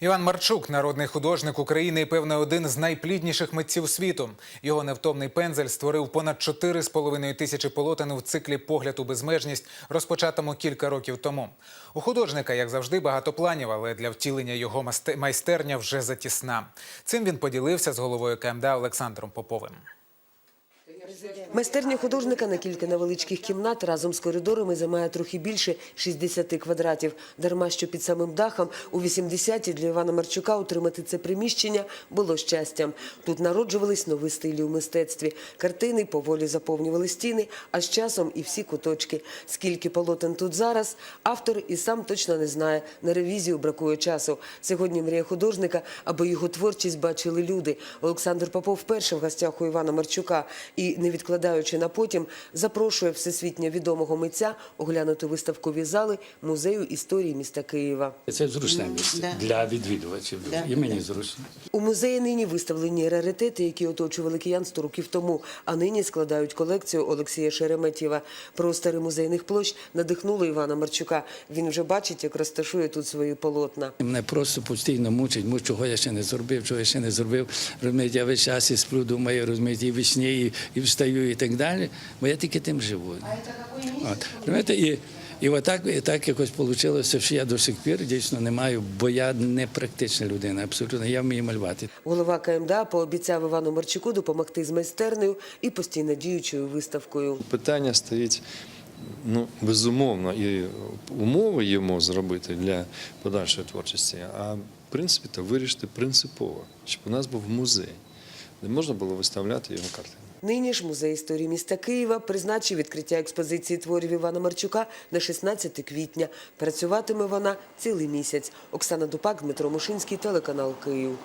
Іван Марчук, народний художник України і певно один з найплідніших митців світу. Його невтомний пензель створив понад 4,5 тисячі полотен в циклі Погляд у безмежність, розпочатому кілька років тому. У художника, як завжди, багато планів, але для втілення його майстерня вже затісна. Цим він поділився з головою КМДА Олександром Поповим. Майстерня художника на кілька невеличких кімнат разом з коридорами займає трохи більше 60 квадратів. Дарма що під самим дахом у 80-ті для Івана Марчука утримати це приміщення було щастям. Тут народжувались нові стилі у мистецтві. Картини поволі заповнювали стіни, а з часом і всі куточки. Скільки полотен тут зараз, автор і сам точно не знає. На ревізію бракує часу. Сьогодні мрія художника, аби його творчість бачили люди. Олександр Попов вперше в гостях у Івана Марчука і, не відкладаючи на потім, запрошує всесвітньо відомого митця оглянути виставкові зали музею історії міста Києва. Це зручне місце да. для відвідувачів. Да. І мені зручно. У музеї нині виставлені раритети, які оточували киян 100 років тому, а нині складають колекцію Олексія Шереметєва. Простори музейних площ надихнули Івана Марчука. Він вже бачить, як розташує тут свої полотна. Мене просто постійно мучить, му, чого я ще не зробив, чого я ще не зробив. Розумієте, я весь час і сплю, думаю, розумієте, і весні, і, і встаю, і так далі. Бо я тільки тим живу. От. І, і отак, і так якось вийшло, що я до сих пір дійсно не маю, бо я не практична людина, абсолютно. Я вмію малювати. Голова КМДА пообіцяв Івану Марчуку допомогти з майстернею і постійно діючою виставкою. Питання стоїть ну, безумовно, і умови йому зробити для подальшої творчості, а в принципі то вирішити принципово, щоб у нас був музей, де можна було виставляти його картини. Нині ж музей історії міста Києва призначив відкриття експозиції творів Івана Марчука на 16 квітня. Працюватиме вона цілий місяць. Оксана Дупак, Дмитро Мушинський, телеканал Київ.